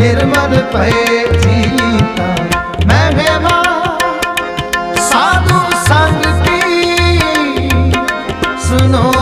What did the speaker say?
ਨਿਰਮਲ ਭਏ ਜੀਤਾ। ਮੈਂ ਵੇਵਾ ਸਾਧੂ ਸੰਗ ਕੀ ਸੁਨੋ